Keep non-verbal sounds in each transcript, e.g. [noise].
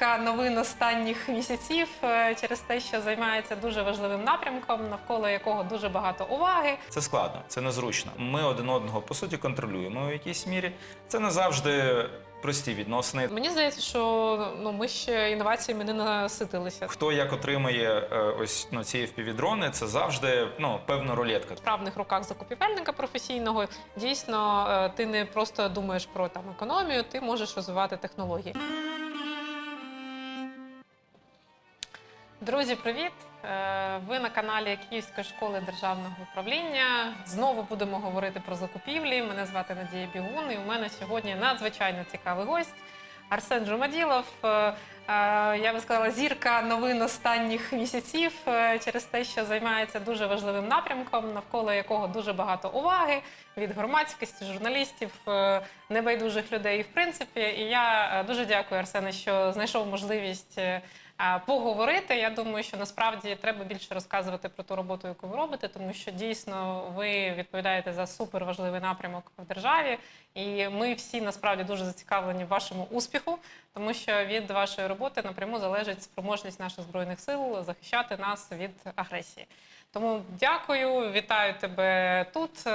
зірка новин останніх місяців е, через те, що займається дуже важливим напрямком, навколо якого дуже багато уваги. Це складно, це незручно. Ми один одного по суті контролюємо в якійсь мірі. Це не завжди прості відносини. Мені здається, що ну ми ще інноваціями не наситилися. Хто як отримує е, ось ну, ці впівдрони, це завжди ну певна рулетка. В правних руках закупівельника професійного дійсно е, ти не просто думаєш про там економію, ти можеш розвивати технології. Друзі, привіт! Е, Ви на каналі Київської школи державного управління. Знову будемо говорити про закупівлі. Мене звати Надія Бігун, і у мене сьогодні надзвичайно цікавий гость. Арсен Жумаділов, Е, е, я би сказала, зірка новин останніх місяців через те, що займається дуже важливим напрямком, навколо якого дуже багато уваги від громадськості, журналістів, небайдужих людей. В принципі, і я дуже дякую Арсене, що знайшов можливість поговорити. Я думаю, що насправді треба більше розказувати про ту роботу, яку ви робите, тому що дійсно ви відповідаєте за суперважливий напрямок в державі, і ми всі насправді дуже зацікавлені в вашому успіху, тому що від вашої роботи напряму залежить спроможність наших збройних сил захищати нас від агресії. Тому дякую, вітаю тебе тут. Е,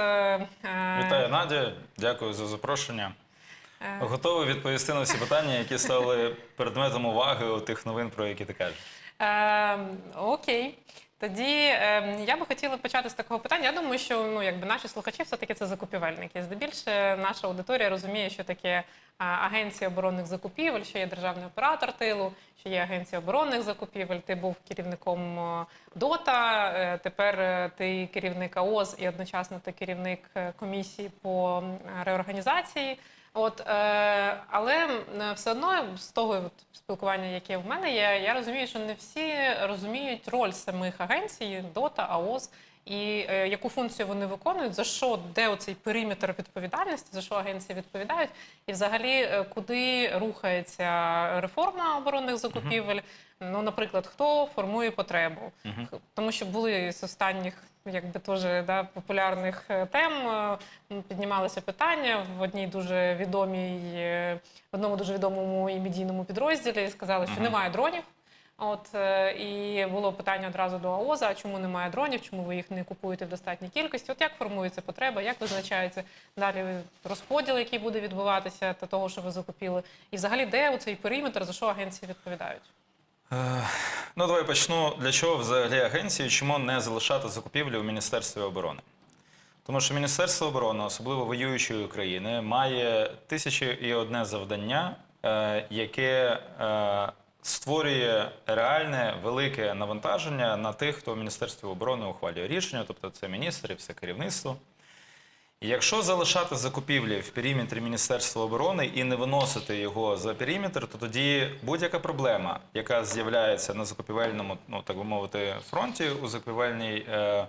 е, Вітаю, Надя. Дякую за запрошення. Е, Готовий відповісти на всі питання, які стали предметом уваги у тих новин, про які ти кажеш. Е, окей. Тоді е, я би хотіла почати з такого питання. Я думаю, що ну, якби наші слухачі все-таки це закупівельники. Здебільше наша аудиторія розуміє, що таке агенція оборонних закупівель, що є державний оператор тилу, що є агенція оборонних закупівель. Ти був керівником е, ДОТА, е, тепер е, ти керівник АОЗ і одночасно ти керівник е, комісії по реорганізації. От, е, але все одно з того от, спілкування, яке в мене є, я розумію, що не всі розуміють роль самих агенцій, ДОТА, АОЗ, і е, яку функцію вони виконують, за що, де оцей периметр відповідальності, за що агенції відповідають, і взагалі е, куди рухається реформа оборонних закупівель. Ну, наприклад, хто формує потребу, Мгм. Х- тому що були з останніх, якби теж да, популярних е, тем е, піднімалися питання в одній дуже відомій, в одному дуже відомому і медійному підрозділі. Сказали, що немає дронів. От е, і було питання одразу до АОЗа, чому немає дронів, чому ви їх не купуєте в достатній кількості? От як формується потреба, як визначається далі розподіл, який буде відбуватися та того, що ви закупили, і взагалі де у цей периметр, за що агенції відповідають? Е, Ну, давай почну. Для чого взагалі агенції? Чому не залишати закупівлі у Міністерстві оборони? Тому що Міністерство оборони, особливо воюючої країни, має тисячі і одне завдання, е, яке створює реальне велике навантаження на тих, хто в Міністерстві оборони ухвалює рішення, тобто це міністр і все керівництво. І Якщо залишати закупівлі в периметрі Міністерства оборони і не виносити його за периметр, то тоді будь-яка проблема, яка з'являється на закупівельному, ну так би мовити, фронті у закупівельній. Е,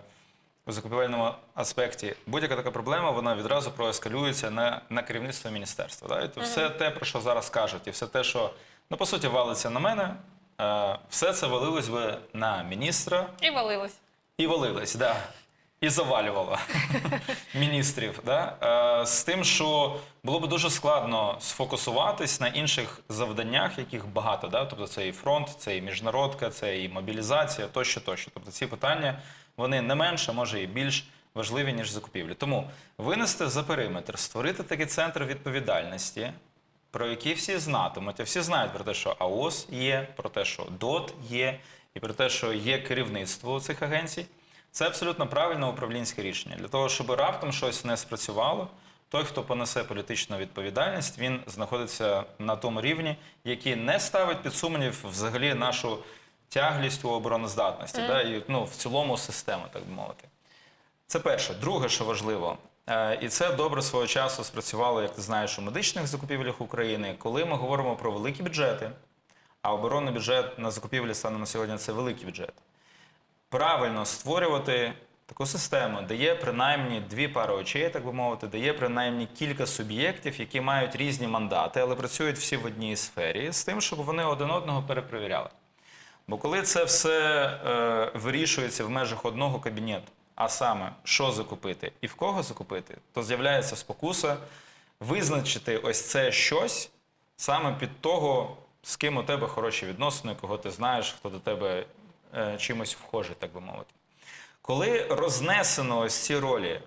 у закупівельному аспекті будь-яка така проблема вона відразу проескалюється на, на керівництво міністерства. Да? І то все те, про що зараз кажуть, і все те, що ну по суті валиться на мене, е, все це валилось би на міністра І валилось. і валилось, да. І завалювало [laughs] міністрів. Да? Е, з тим, що було б дуже складно сфокусуватись на інших завданнях, яких багато. Да? Тобто це і фронт, це і міжнародка, це і мобілізація, тощо, тощо. Тобто ці питання вони не менше, може і більш важливі, ніж закупівлі. Тому винести за периметр, створити такий центр відповідальності, про які всі знатимуть. Всі знають про те, що АОС є, про те, що ДОТ є, і про те, що є керівництво цих агенцій. Це абсолютно правильне управлінське рішення. Для того, щоб раптом щось не спрацювало, той, хто понесе політичну відповідальність, він знаходиться на тому рівні, який не ставить під сумнів взагалі нашу тяглість у обороноздатності, да, і ну, в цілому систему, так би мовити. Це перше. Друге, що важливо, і це добре свого часу спрацювало, як ти знаєш, у медичних закупівлях України, коли ми говоримо про великі бюджети, а оборонний бюджет на закупівлі станом на сьогодні це великий бюджет. Правильно створювати таку систему, де є принаймні дві пари очей, так би мовити, де є принаймні кілька суб'єктів, які мають різні мандати, але працюють всі в одній сфері, з тим, щоб вони один одного перепровіряли. Бо коли це все е, вирішується в межах одного кабінету, а саме що закупити і в кого закупити, то з'являється спокуса визначити ось це щось саме під того з ким у тебе хороші відносини, кого ти знаєш, хто до тебе е, чимось вхожий, так би мовити. Коли рознесено ось ці ролі,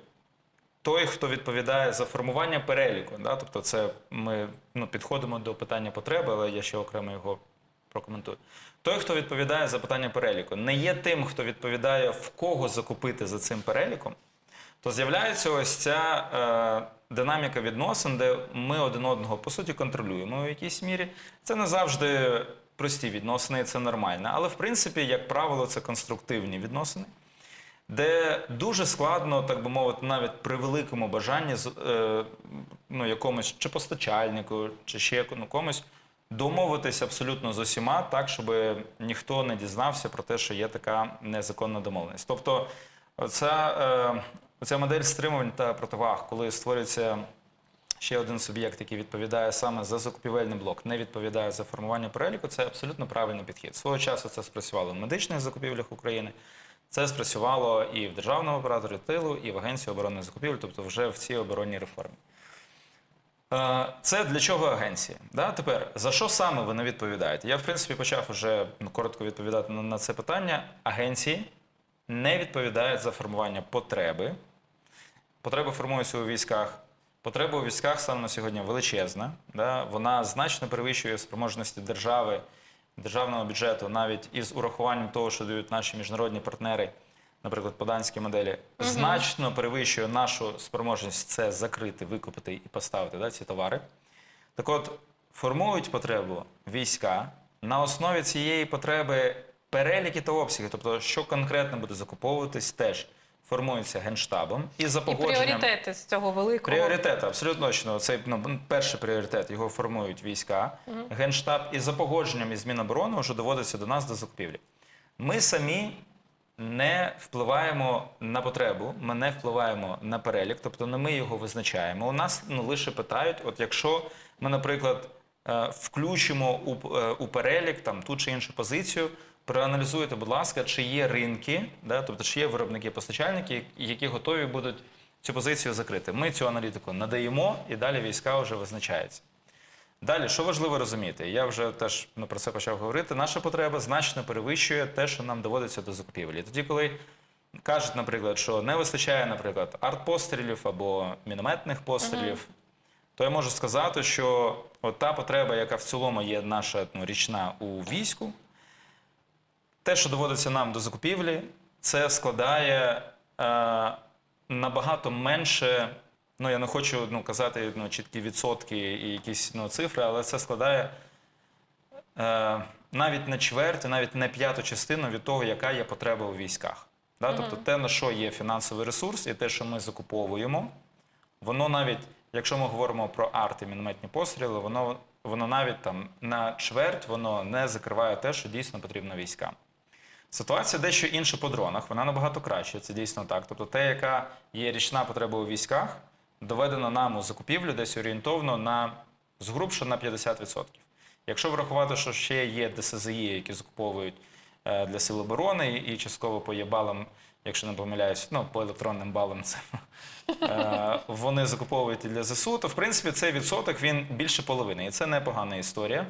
той, хто відповідає за формування переліку, да, тобто це ми ну, підходимо до питання потреби, але я ще окремо його прокоментую. Той, хто відповідає за питання переліку, не є тим, хто відповідає, в кого закупити за цим переліком, то з'являється ось ця е, динаміка відносин, де ми один одного по суті контролюємо в якійсь мірі. Це не завжди прості відносини, і це нормально. Але в принципі, як правило, це конструктивні відносини, де дуже складно, так би мовити, навіть при великому бажанні е, ну, якомусь чи постачальнику, чи ще ну, комусь домовитися абсолютно з усіма так, щоб ніхто не дізнався про те, що є така незаконна домовленість. Тобто, оця, е, модель стримувань та противаг, коли створюється ще один суб'єкт, який відповідає саме за закупівельний блок, не відповідає за формування переліку, це абсолютно правильний підхід. Свого часу це спрацювало в медичних закупівлях України. Це спрацювало і в державному операторі тилу, і в Агенції оборонних закупівель, тобто вже в цій оборонній реформі. Е, Це для чого агенції? Да? Тепер за що саме ви не відповідаєте? Я, в принципі, почав вже ну, коротко відповідати на, на це питання. Агенції не відповідають за формування потреби. Потреба формується у військах. Потреба у військах саме на сьогодні величезна. Да? Вона значно перевищує спроможності держави, державного бюджету, навіть із урахуванням того, що дають наші міжнародні партнери, наприклад, по данській моделі, значно перевищує нашу спроможність це закрити, викупити і поставити да, ці товари. Так от, формують потребу війська на основі цієї потреби переліки та обсяги, тобто, що конкретно буде закуповуватись, теж формується генштабом і за І пріоритети з цього великого. Пріоритети, абсолютно точно. Це ну, перший пріоритет. Його формують війська, генштаб, і за погодженням із Міноборони вже доводиться до нас до закупівлі. Ми самі не впливаємо на потребу, ми не впливаємо на перелік, тобто не ми його визначаємо. У нас ну, лише питають: от якщо ми, наприклад, е, включимо у, е, у перелік там ту чи іншу позицію. Проаналізуйте, будь ласка, чи є ринки, да, тобто чи є виробники-постачальники, які готові будуть цю позицію закрити. Ми цю аналітику надаємо, і далі війська вже визначаються. Далі, що важливо розуміти, я вже теж ну, про це почав говорити. Наша потреба значно перевищує те, що нам доводиться до закупівлі. Тоді, коли кажуть, наприклад, що не вистачає, наприклад, артпострілів або мінометних пострілів, то я можу сказати, що от та потреба, яка в цілому є наша ну, річна у війську, те, що доводиться нам до закупівлі, це складає е, набагато менше. Ну, я не хочу ну, казати ну, чіткі відсотки і якісь ну, цифри, але це складає е, навіть не чверть, навіть не п'яту частину від того, яка є потреба у військах. Да? Тобто те, на що є фінансовий ресурс, і те, що ми закуповуємо, воно навіть, якщо ми говоримо про арт і мінометні постріли, воно, воно навіть там на чверть воно не закриває те, що дійсно потрібно військам. Ситуація дещо інша по дронах, вона набагато краще, це дійсно так. Тобто, те, яка є річна потреба у військах, доведена нам у закупівлю десь орієнтовно на згрубше на 50%. Якщо врахувати, що ще є ДСЗІ, які закуповують е, для сил оборони, і частково по є-балам, якщо не помиляюсь, ну по електронним балам це е, вони закуповують і для ЗСУ, то в принципі цей відсоток він більше половини. І це непогана історія.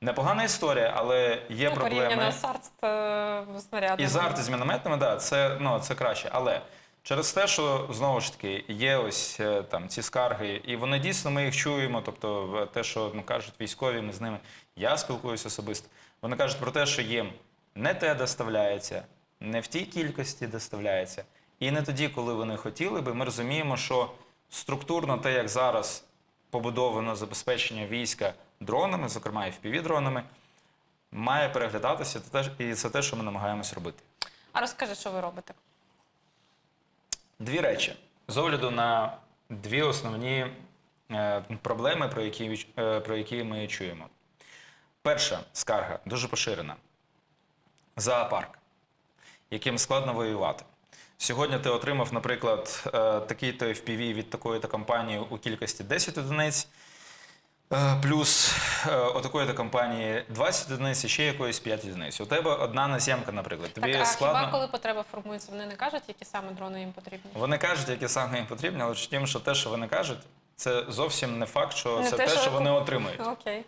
Непогана історія, але є ну, проблеми. порівняно з арт е, снарядами. І з арти з мінометними, да, це, ну, це краще. Але через те, що знову ж таки є ось е, там ці скарги, і вони дійсно ми їх чуємо. Тобто, те, що ну, кажуть військові, ми з ними, я спілкуюся особисто. Вони кажуть про те, що їм не те доставляється, не в тій кількості доставляється, і не тоді, коли вони хотіли би. Ми розуміємо, що структурно те, як зараз побудовано забезпечення війська дронами, зокрема і FPV-дронами, має переглядатися, і це те, що ми намагаємось робити. А розкажи, що ви робите? Дві речі з огляду на дві основні е, проблеми, про які, е, про які ми чуємо. Перша скарга дуже поширена. Зоопарк, яким складно воювати. Сьогодні ти отримав, наприклад, е, такий-то FPV від такої-то компанії у кількості 10 одиниць, плюс е, у такої-то компанії 20 одиниць і ще якоїсь 5 одиниць. У тебе одна наземка, наприклад. Тобі так, а складно... хіба коли потреба формується, вони не кажуть, які саме дрони їм потрібні? Вони кажуть, які саме їм потрібні, але тим, що те, що вони кажуть, це зовсім не факт, що Не це те, що що вони отримують. Окей.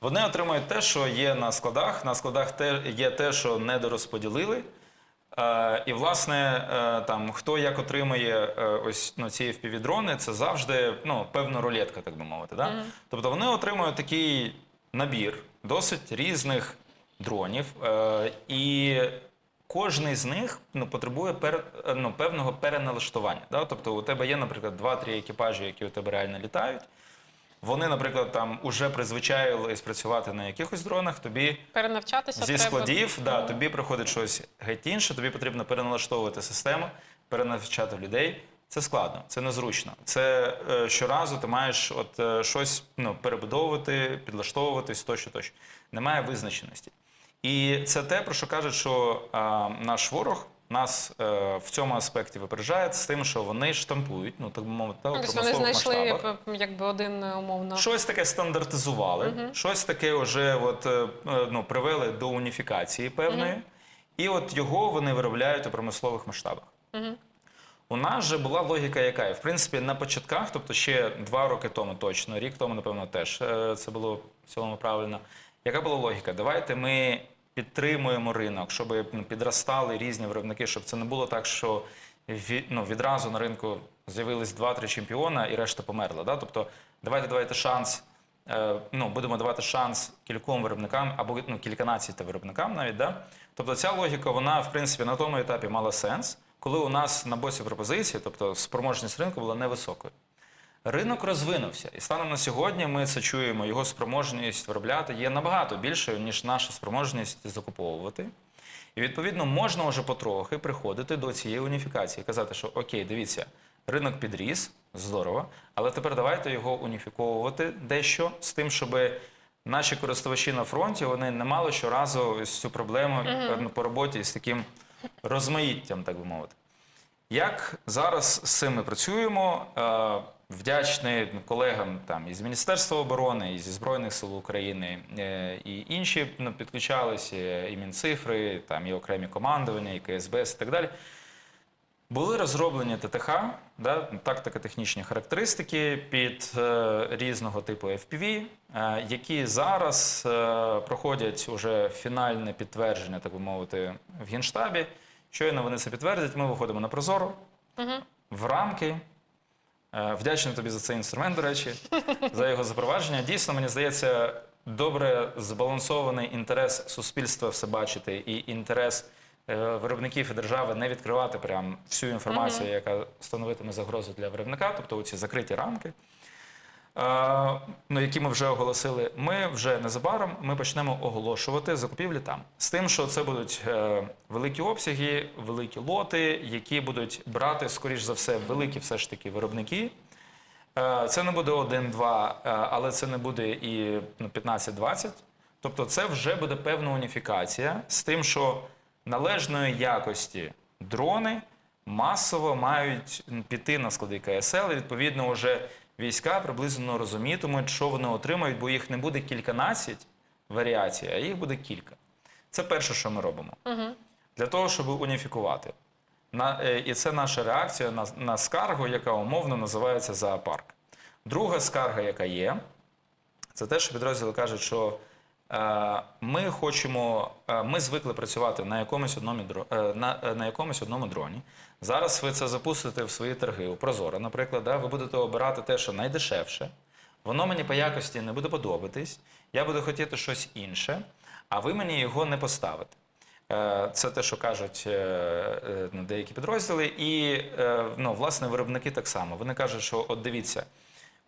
Вони отримують те, що є на складах. На складах є те, що недорозподілили. Е, і, власне, е, там, хто як отримує е, ось ну, ці FPV-дрони, це завжди ну, певна рулетка, так би мовити. Да? Тобто вони отримують такий набір досить різних дронів. І кожний з них ну, потребує пер, ну, певного переналаштування. Да? Тобто у тебе є, наприклад, 2-3 екіпажі, які у тебе реально літають. Вони, наприклад, там уже призвичаїлись працювати на якихось дронах, тобі Перенавчатися зі треба. складів, да, тобі приходить щось геть інше, тобі потрібно переналаштовувати систему, перенавчати людей. Це складно, це незручно. Це е, щоразу ти маєш от, е, щось ну, перебудовувати, підлаштовуватись тощо, тощо. Немає визначеності. І це те, про що кажуть, що е, наш ворог нас е, в цьому аспекті випереджає з тим, що вони штампують, ну так би мовити, та, у Тобто вони промислових знайшли масштабах. п- якби один е, умовно. Щось таке стандартизували, щось таке вже от, е, е, ну, привели до уніфікації певної, і от його вони виробляють у промислових масштабах. У нас же була логіка, яка є. В принципі, на початках, тобто ще два роки тому точно, рік тому, напевно, теж е, це було в цілому правильно. Яка була логіка? Давайте ми підтримуємо ринок, щоб підростали різні виробники, щоб це не було так, що ві- ну, відразу на ринку з'явились два-три чемпіона і решта померла. Да? Тобто, давайте давайте шанс. е, Ну, будемо давати шанс кільком виробникам або ну, кільканадцяти виробникам навіть. Да? Тобто ця логіка, вона, в принципі, на тому етапі мала сенс, коли у нас на боці пропозиції, тобто спроможність ринку була невисокою. Ринок розвинувся, і станом на сьогодні ми це чуємо. Його спроможність виробляти є набагато більшою, ніж наша спроможність закуповувати. І відповідно можна вже потрохи приходити до цієї уніфікації, казати, що окей, дивіться, ринок підріс, здорово, але тепер давайте його уніфіковувати дещо з тим, щоб наші користувачі на фронті вони не мали щоразу цю проблему е, по роботі з таким розмаїттям, так би мовити. Як зараз з цим ми працюємо? Вдячний колегам там із Міністерства оборони, і зі Збройних сил України, е, і інші ну, підключалися, і Мінцифри, там і окремі командування, і КСБС і так далі. Були розроблені ТТХ, да, тактико-технічні характеристики під е, різного типу FPV, е, які зараз е, проходять уже фінальне підтвердження, так би мовити, в Генштабі. Щойно вони це підтвердять, ми виходимо на Прозоро в рамки. Е, Вдячний тобі за цей інструмент, до речі, за його запровадження. Дійсно, мені здається, добре збалансований інтерес суспільства все бачити і інтерес е, виробників і держави не відкривати прям всю інформацію, яка становитиме загрозу для виробника, тобто ці закриті рамки. Ну, які ми вже оголосили, ми вже незабаром ми почнемо оголошувати закупівлі там. З тим, що це будуть е, великі обсяги, великі лоти, які будуть брати, скоріш за все, великі все ж таки виробники. Е, Це не буде один-два, е, але це не буде і ну, 15-20. Тобто, це вже буде певна уніфікація з тим, що належної якості дрони масово мають піти на склади КСЛ, і відповідно вже війська приблизно розумітимуть, що вони отримають, бо їх не буде кільканадцять варіацій, а їх буде кілька. Це перше, що ми робимо. Для того, щоб уніфікувати. На, е, і це наша реакція на, на скаргу, яка умовно називається зоопарк. Друга скарга, яка є, це те, що підрозділи кажуть, що е, ми хочемо, е, ми звикли працювати на якомусь одному, е, на, е, на якомусь одному дроні. Зараз ви це запустите в свої торги у Прозоро, наприклад, да? ви будете обирати те, що найдешевше. Воно мені по якості не буде подобатись. Я буду хотіти щось інше, а ви мені його не поставите. Е, Це те, що кажуть е, е, деякі підрозділи, і ну, власне виробники так само. Вони кажуть, що от дивіться,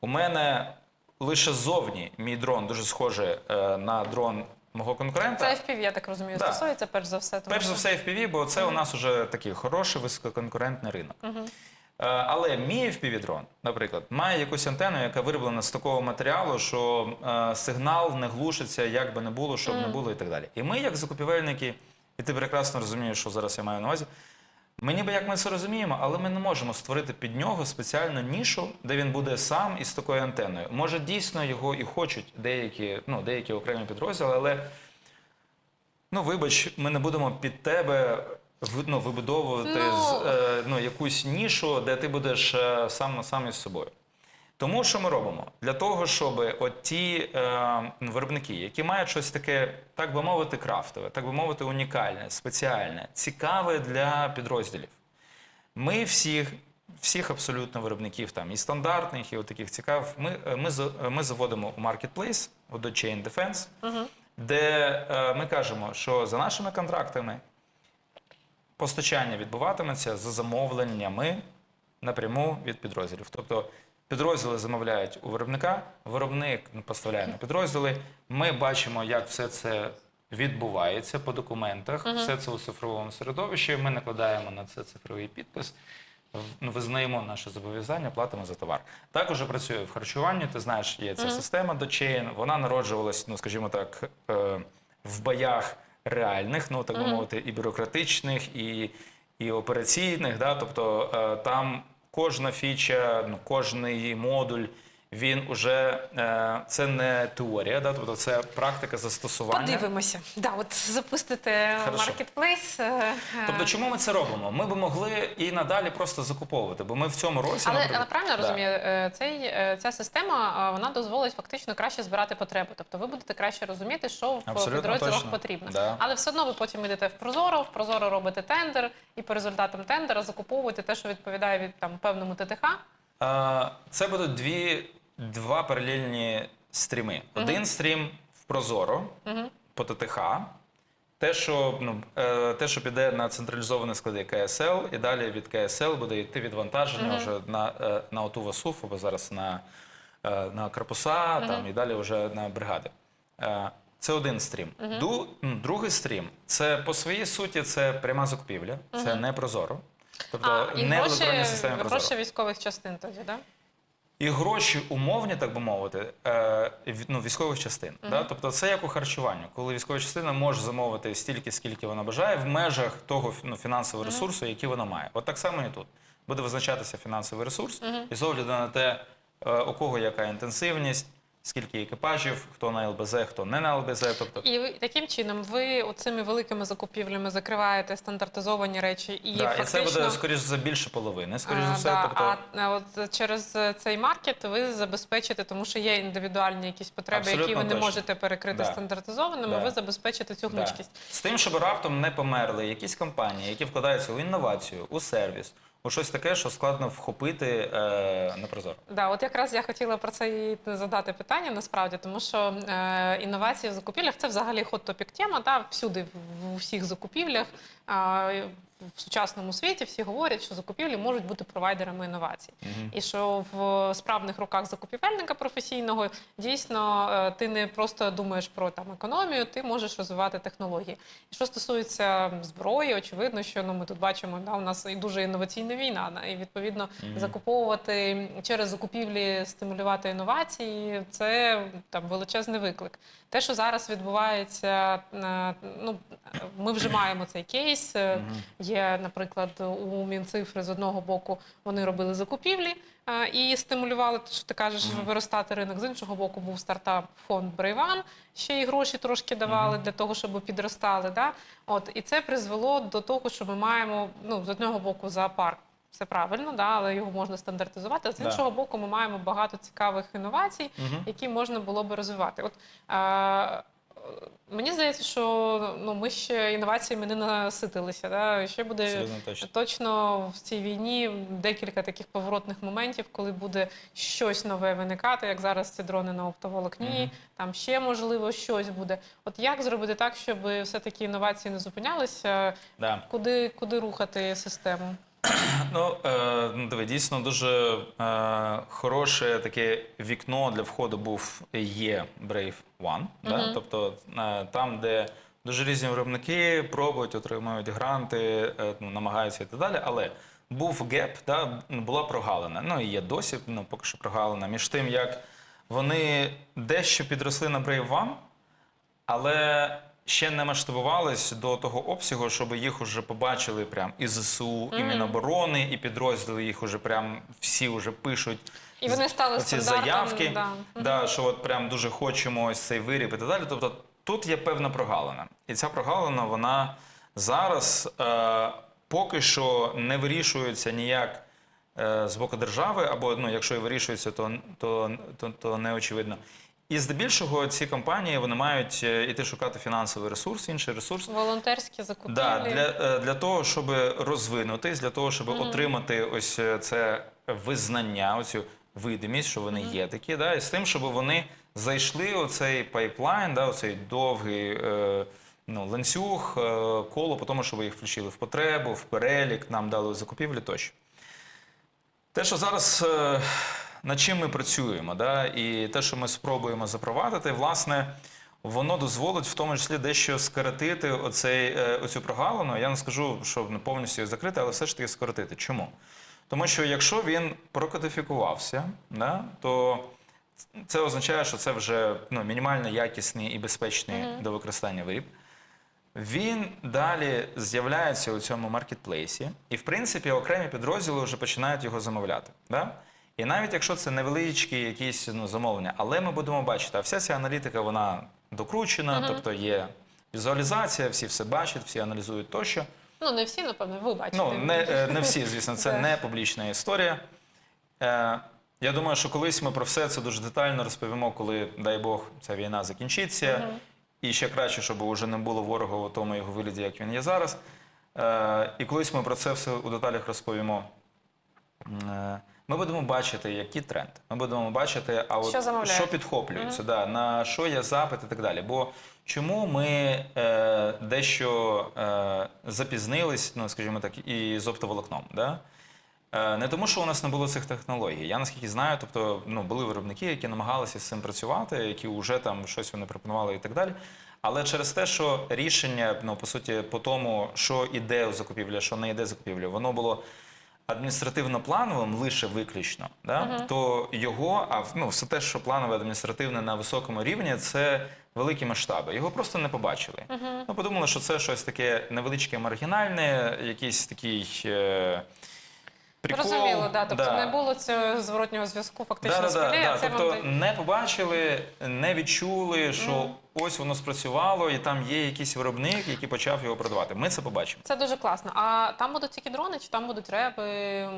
у мене лише ззовні мій дрон дуже схожий на дрон мого конкурента. Це FPV, я так розумію, Да. стосується перш за все. Тому Перш за все FPV, бо це у нас вже такий хороший висококонкурентний ринок. Е, Але мій FPV-дрон, наприклад, має якусь антенну, яка вироблена з такого матеріалу, що е, сигнал не глушиться, як би не було, щоб не було, і так далі. І ми, як закупівельники, і ти прекрасно розумієш, що зараз я маю на увазі. Ми ніби як ми це розуміємо, але ми не можемо створити під нього спеціальну нішу, де він буде сам із такою антенною. Може, дійсно його і хочуть деякі, ну, деякі окремі підрозділи, але Ну, вибач, ми не будемо під тебе ну, вибудовувати Ну. з, е, ну, якусь нішу, де ти будеш е, сам на сам із собою. Тому що ми робимо? Для того, щоб от ті е, виробники, які мають щось таке, так би мовити, крафтове, так би мовити, унікальне, спеціальне, цікаве для підрозділів. Ми всіх, всіх абсолютно виробників там і стандартних, і от таких цікавих, ми, е, ми, е, ми заводимо у маркетплейс, до Chain Defense, де е, ми кажемо, що за нашими контрактами постачання відбуватиметься за замовленнями напряму від підрозділів. Тобто підрозділи замовляють у виробника, виробник поставляє на підрозділи. Ми бачимо, як все це відбувається по документах, все це у цифровому середовищі. Ми накладаємо на це цифровий підпис. в- ну, Визнаємо наше зобов'язання, платимо за товар. Також працює в харчуванні. Ти знаєш, є ця система дочейн. Вона народжувалась, ну скажімо так, е, в боях реальних, ну так би мовити, і бюрократичних, і, і операційних. Да? Тобто е, там кожна фіча, ну, кожний модуль. Він уже е, це не теорія, да? тобто це практика застосування. Подивимося. Да, от запустите маркетплейс. е, Тобто, чому ми це робимо? Ми би могли і надалі просто закуповувати, бо ми в цьому році Але, наприклад- але правильно Да. розумію, е, цей, е, ця система е, вона дозволить фактично краще збирати потреби. Тобто ви будете краще розуміти, що в Абсолютно підрозділах точно. потрібно. Да. Але все одно ви потім йдете в Прозоро, в Прозоро робите тендер, і по результатам тендера закуповуєте те, що відповідає від там певному ТТХ. Е, Це будуть дві, два паралельні стріми. Один стрім в Прозоро по ТТХ. Те, що, ну, е, те, що піде на централізовані склади КСЛ, і далі від КСЛ буде йти відвантаження вже на, е, на ОТУ ВАСУФ, або зараз на, е, на корпуса, там, і далі вже на бригади. Це один стрім. Ду, м, другий стрім це по своїй суті це пряма закупівля, це не прозоро. Тобто а, і не в гроші, електронній системі прозоро. гроші військових частин тоді, так? Да? І гроші умовні, так би мовити, е, ну, військових частин. Да? Тобто це як у харчуванні, коли військова частина може замовити стільки, скільки вона бажає, в межах того ну, фінансового ресурсу, який вона має. От так само і тут. Буде визначатися фінансовий ресурс, і з огляду на те, е, у кого яка інтенсивність, скільки екіпажів, хто на ЛБЗ, хто не на ЛБЗ. Тобто, І таким чином ви цими великими закупівлями закриваєте стандартизовані речі і да, фактично... і це буде, скоріш за більше половини. Скоріш за все, да, тобто, а, от через е, цей маркет ви забезпечите, тому що є індивідуальні якісь потреби, які Абсолютно ви не точно. можете перекрити Да. стандартизованими. Да. Ви забезпечите цю Да. гнучкість. З тим, щоб раптом не померли якісь компанії, які вкладаються у інновацію, у сервіс, у щось таке, що складно вхопити е, на прозоро. Да, от якраз я хотіла про це і задати питання насправді, тому що е, інновації в закупівлях це взагалі хот топік тема. Та всюди в, усіх закупівлях. Е, в сучасному світі всі говорять, що закупівлі можуть бути провайдерами інновацій, і що в справних руках закупівельника професійного дійсно е, ти не просто думаєш про там економію, ти можеш розвивати технології. І що стосується зброї, очевидно, що ну ми тут бачимо, да, у нас і дуже інноваційна війна, і відповідно закуповувати через закупівлі, стимулювати інновації це там величезний виклик. Те, що зараз відбувається, е, ну ми вже маємо цей кейс. Е, Є, наприклад, у Мінцифри з одного боку вони робили закупівлі е, і стимулювали, що ти кажеш, виростати ринок. З іншого боку, був стартап фонд Брейван, ще й гроші трошки давали для того, щоб підростали. Да? От і це призвело до того, що ми маємо ну з одного боку зоопарк. Все правильно, да, але його можна стандартизувати. А з Да. іншого боку, ми маємо багато цікавих інновацій, які можна було би розвивати. От е, мені здається, що ну ми ще інноваціями не наситилися. Да? Ще буде точно. точно в цій війні декілька таких поворотних моментів, коли буде щось нове виникати, як зараз ці дрони на оптоволокні, там ще можливо щось буде. От як зробити так, щоб все-таки інновації не зупинялися? Да. Куди, куди рухати систему? Ну, е, ну, диви, дійсно дуже е, хороше таке вікно для входу був є Brave One. Да? Тобто е, там, де дуже різні виробники пробують, отримують гранти, е, ну, намагаються і так далі. Але був геп, да? була прогалина. Ну і є досі, ну, поки що прогалина. Між тим, як вони дещо підросли на Brave One, але ще не масштабувались до того обсягу, щоб їх уже побачили прям і ЗСУ, і Міноборони, і підрозділи їх уже прям всі вже пишуть. І вони стали ці заявки, да. да, що от прям дуже хочемо ось цей виріб і так далі. Тобто тут є певна прогалина. І ця прогалина, вона зараз е, поки що не вирішується ніяк е, з боку держави, або ну, якщо і вирішується, то, то, то, то не очевидно. І здебільшого ці компанії вони мають е, іти шукати фінансовий ресурс, інший ресурс. Волонтерські закупівлі. Да, для, е, для того, щоб розвинутись, для того, щоб отримати ось е, це визнання, оцю видимість, що вони є такі, да, і з тим, щоб вони зайшли у цей пайплайн, да, оцей довгий е, ну, ланцюг, е, коло, по тому, щоб їх включили в потребу, в перелік, нам дали закупівлі тощо. Те, що зараз е, над чим ми працюємо, да, і те, що ми спробуємо запровадити, власне, воно дозволить в тому числі дещо скоротити оцей, е, оцю прогалину. Я не скажу, що не повністю її закрити, але все ж таки скоротити. Чому? Тому що якщо він прокодифікувався, да, то це означає, що це вже ну, мінімально якісний і безпечний до використання виріб. Він далі з'являється у цьому маркетплейсі, і в принципі окремі підрозділи вже починають його замовляти. Да? І навіть якщо це невеличкі якісь ну, замовлення, але ми будемо бачити, а вся ця аналітика вона докручена, тобто є візуалізація, всі все бачать, всі аналізують тощо. Ну, не всі, напевно, ви бачите. Ну, не, е, не всі, звісно, це [laughs] не публічна історія. Е, я думаю, що колись ми про все це дуже детально розповімо, коли, дай Бог, ця війна закінчиться. І ще краще, щоб уже не було ворога у тому його вигляді, як він є зараз. Е, і колись ми про це все у деталях розповімо. Е, Ми будемо бачити, які тренди. Ми будемо бачити, а от Що замовляють. що підхоплюється, да, на що є запит і так далі. Бо чому ми е, дещо е, запізнились, ну скажімо так, і з оптоволокном? Да? Е, Не тому, що у нас не було цих технологій. Я наскільки знаю, тобто ну, були виробники, які намагалися з цим працювати, які вже там щось вони пропонували і так далі. Але через те, що рішення, ну по суті, по тому, що іде у закупівлі, що не йде закупівлі, воно було адміністративно-плановим лише виключно, да? то його, а ну, все те, що планове адміністративне на високому рівні, це великі масштаби. Його просто не побачили. Ми подумали, що це щось таке невеличке, маргінальне, якийсь такий. Е- Прикол, Розуміло, да. Тобто да. не було цього зворотнього зв'язку фактично з Да, да, полі, да, а Тобто вам не побачили, не відчули, що ось воно спрацювало, і там є якийсь виробник, який почав його продавати. Ми це побачимо. Це дуже класно. А там будуть тільки дрони, чи там будуть реби,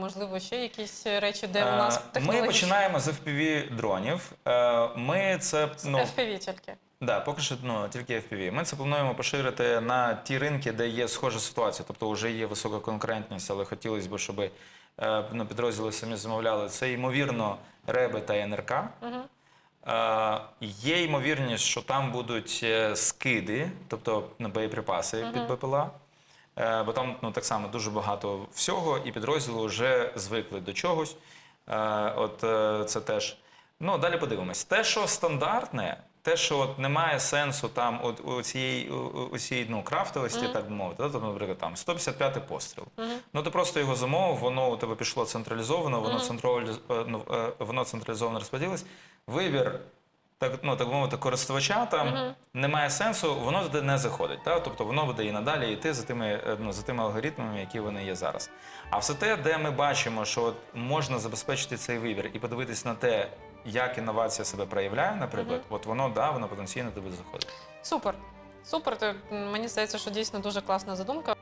можливо, ще якісь речі, де у нас Е, Ми починаємо з FPV дронів. Е, Ми це ну FPV тільки. да, поки що ну, тільки FPV. Ми це плануємо поширити на ті ринки, де є схожа ситуація, тобто вже є висока конкурентність, але хотілося б, щоб е, ну, підрозділи самі замовляли. Це ймовірно реби та НРК. Е, Є ймовірність, що там будуть е, скиди, тобто ну, боєприпаси під БПЛА. Е, Бо там ну, так само дуже багато всього, і підрозділи вже звикли до чогось. Е, От е, це теж. Ну, далі подивимось. Те, що стандартне, те, що от немає сенсу там от у цієї у, цій, ну, крафтовості, так би мовити, да, тобто, наприклад, там 155 постріл. Ну ти просто його замовив, воно у тебе пішло централізовано, воно централіз... е, ну, е, воно централізовано розподілилось. Вибір так, ну, так мовити, користувача там немає сенсу, воно туди не заходить. Та? Тобто воно буде і надалі йти за тими, е, ну, за тими алгоритмами, які вони є зараз. А все те, де ми бачимо, що от можна забезпечити цей вибір і подивитись на те, як інновація себе проявляє, наприклад, от воно да, воно потенційно туди заходить. Супер. Супер. То, мені здається, що дійсно дуже класна задумка.